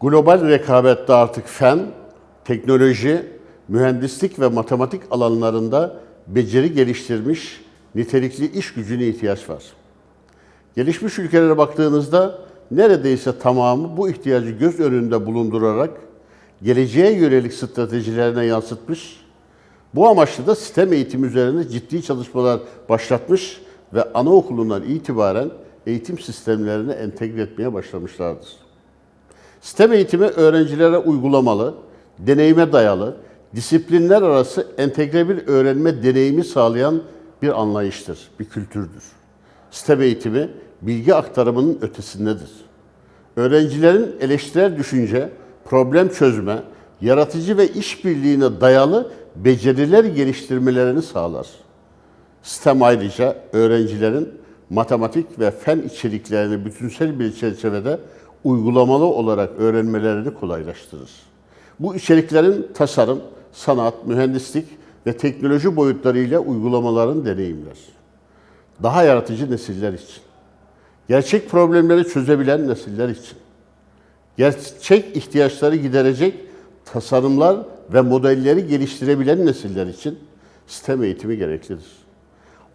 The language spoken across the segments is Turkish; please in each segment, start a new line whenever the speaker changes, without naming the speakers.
Global rekabette artık fen, teknoloji, mühendislik ve matematik alanlarında beceri geliştirmiş nitelikli iş gücüne ihtiyaç var. Gelişmiş ülkelere baktığınızda neredeyse tamamı bu ihtiyacı göz önünde bulundurarak geleceğe yönelik stratejilerine yansıtmış, bu amaçla da sistem eğitimi üzerine ciddi çalışmalar başlatmış ve anaokulundan itibaren eğitim sistemlerine entegre etmeye başlamışlardır. Sistem eğitimi öğrencilere uygulamalı, deneyime dayalı, disiplinler arası entegre bir öğrenme deneyimi sağlayan bir anlayıştır, bir kültürdür. Sistem eğitimi bilgi aktarımının ötesindedir. Öğrencilerin eleştirel düşünce, problem çözme, yaratıcı ve işbirliğine dayalı beceriler geliştirmelerini sağlar. Sistem ayrıca öğrencilerin matematik ve fen içeriklerini bütünsel bir çerçevede uygulamalı olarak öğrenmelerini kolaylaştırır. Bu içeriklerin tasarım, sanat, mühendislik ve teknoloji boyutlarıyla uygulamaların deneyimler. Daha yaratıcı nesiller için. Gerçek problemleri çözebilen nesiller için. Gerçek ihtiyaçları giderecek tasarımlar ve modelleri geliştirebilen nesiller için sistem eğitimi gereklidir.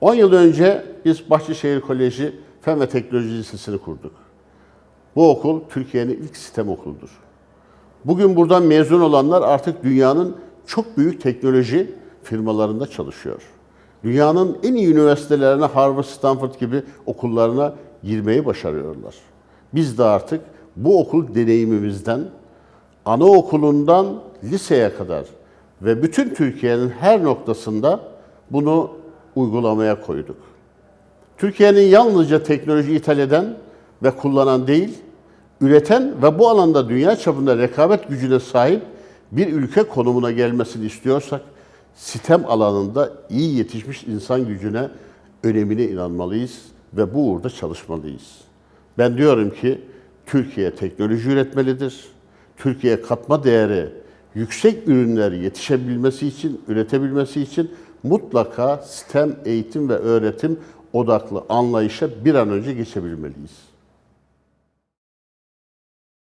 10 yıl önce biz Bahçeşehir Koleji Fen ve Teknoloji Lisesi'ni kurduk. Bu okul Türkiye'nin ilk sistem okuludur. Bugün buradan mezun olanlar artık dünyanın çok büyük teknoloji firmalarında çalışıyor. Dünyanın en iyi üniversitelerine Harvard, Stanford gibi okullarına girmeyi başarıyorlar. Biz de artık bu okul deneyimimizden anaokulundan liseye kadar ve bütün Türkiye'nin her noktasında bunu uygulamaya koyduk. Türkiye'nin yalnızca teknoloji ithal eden ve kullanan değil, üreten ve bu alanda dünya çapında rekabet gücüne sahip bir ülke konumuna gelmesini istiyorsak, sistem alanında iyi yetişmiş insan gücüne önemine inanmalıyız ve bu uğurda çalışmalıyız. Ben diyorum ki Türkiye teknoloji üretmelidir. Türkiye katma değeri yüksek ürünler yetişebilmesi için, üretebilmesi için mutlaka sistem, eğitim ve öğretim odaklı anlayışa bir an önce geçebilmeliyiz.